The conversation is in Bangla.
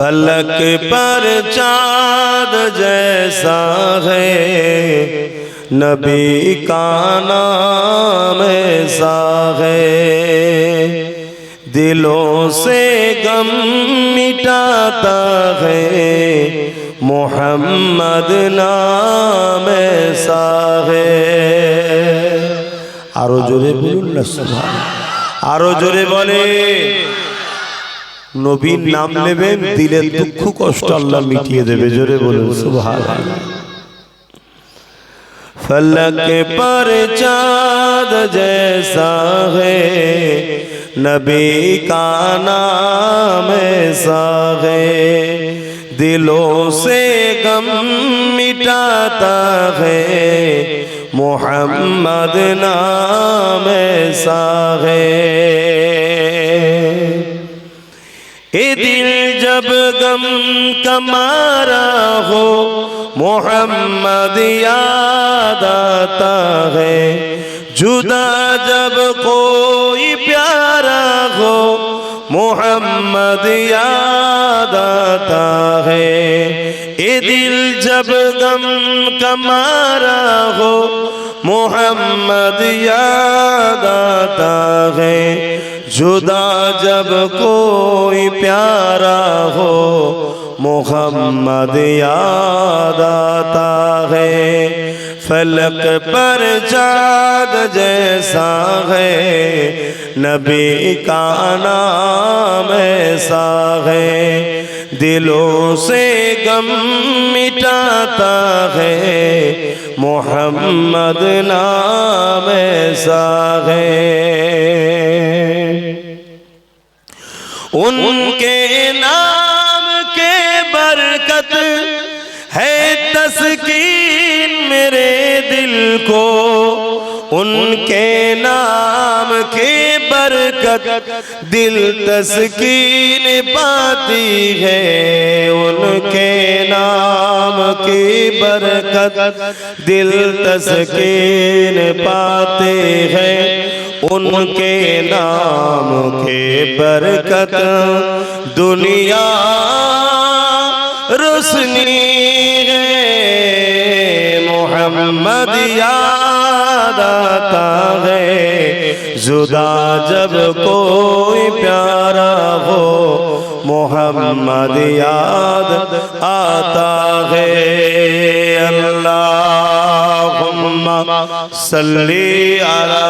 पलक पर चाँद जैसा है नबी का नाम ऐसा है दिलों से गम मिटाता है मोहम्मद नाम ऐसा है আরো জোরে বলুন না সুবহান আরো জোরে বলে নবীর নাম নেবেন দিলের দুঃখ কষ্ট আল্লাহ মিটিয়ে দেবে জোরে বলুন সুবহান फलक पर चाँद जैसा है नबी का नाम ऐसा है दिलों से गम मिटाता है मोहम्मद नाम ऐसा है اے دل جب غم کمارا ہو، محمد یاد آتا ہے۔ جدا جب کوئی پیارا ہو، محمد یاد آتا ہے۔ اے دل جب غم کمارا ہو، محمد یاد آتا ہے۔ جدا جب کوئی پیارا ہو، محمد یاد آتا ہے۔ فلک پر جاد جیسا ہے، نبی کا نام ایسا ہے۔ دلوں سے غم مٹاتا ہے، محمد نام ایسا ہے۔ ان کے نام کے برکت ہے تسکین میرے دل کو۔ ان کے نام کے برکت دل تسکین پاتی ہے۔ ان کے نام کی برکت دل تسکین پاتے ہیں۔ उनके नाम के बरकत दुनिया रोशनी है मोहम्मद याद आता है जुदा जब कोई प्यारा हो मोहम्मद याद आता है अल्लाह सल्ली अला